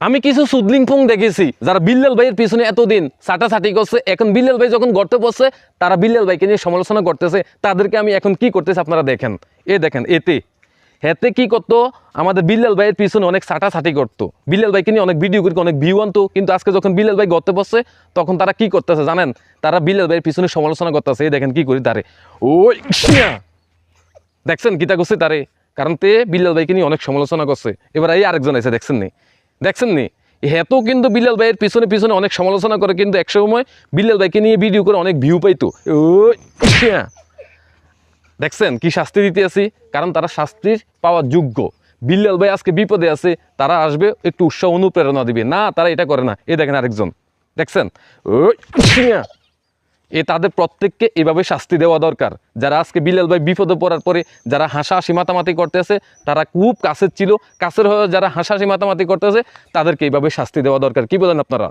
আমি কিছু সুদলিং ফোং দেখেছি, যারা বিল্লাল ভাইয়ের পিছনে এতদিন ছাটাছাটি করছে, এখন বিল্লাল ভাই যখন গর্তে পড়ছে তারা বিল্লাল ভাইকে নিয়ে সমালোচনা করতেছে। তাদেরকে আমি এখন কি করতেছি আপনারা দেখেন। এ দেখেন, এতে। হেতে কি করতো? আমাদের বিল্লাল ভাইয়ের পিছনে অনেক ছাটাছাটি করতো। বিল্লাল ভাইকে নিয়ে অনেক ভিডিও করে, অনেক ভিউ আনতো। কিন্তু আজকে যখন বিল্লাল ভাই গর্তে পড়ছে তখন তারা কি করতেছে জানেন? তারা বিল্লাল ভাইয়ের পিছনে সমালোচনা করতেছে। এই দেখেন কি করি তারে। ওই। দেখছেন গীতা করছে তারে? কারণ তে বিল্লাল ভাইকে নিয়ে অনেক সমালোচনা করছে। এবার এই আরেকজন আছে দেখছেন নি? দেখছেন নি? হেতো কিন্তু বিলাল ভাইয়ের পিছনে পিছনে অনেক সমালোচনা করে কিন্তু এক সময় বিল্লাল ভাইকে নিয়ে ভিডিও করে অনেক ভিউ পাইতো। দেখছেন কি শাস্তি দিতে আছি? কারণ তারা শাস্তির পাওয়ার যোগ্য। বিল্লাল ভাই আজকে বিপদে আছে, তারা আসবে, একটু উৎসাহ, অনুপ্রেরণা দিবে। না, তারা এটা করে না। এ দেখেন আরেকজন। দেখছেন। এ তাদের প্রত্যেককে এভাবে শাস্তি দেওয়া দরকার। যারা আজকে বিলাল ভাই বিপদে পড়ার পরে যারা হাসাহাসি মাতামাতি করতেছে তারা খুব কাছের ছিল। কাছের হয়ে যারা হাসাহাসি মাতামাতি করতেছে তাদেরকে এইভাবে শাস্তি দেওয়া দরকার। কি বলেন আপনারা?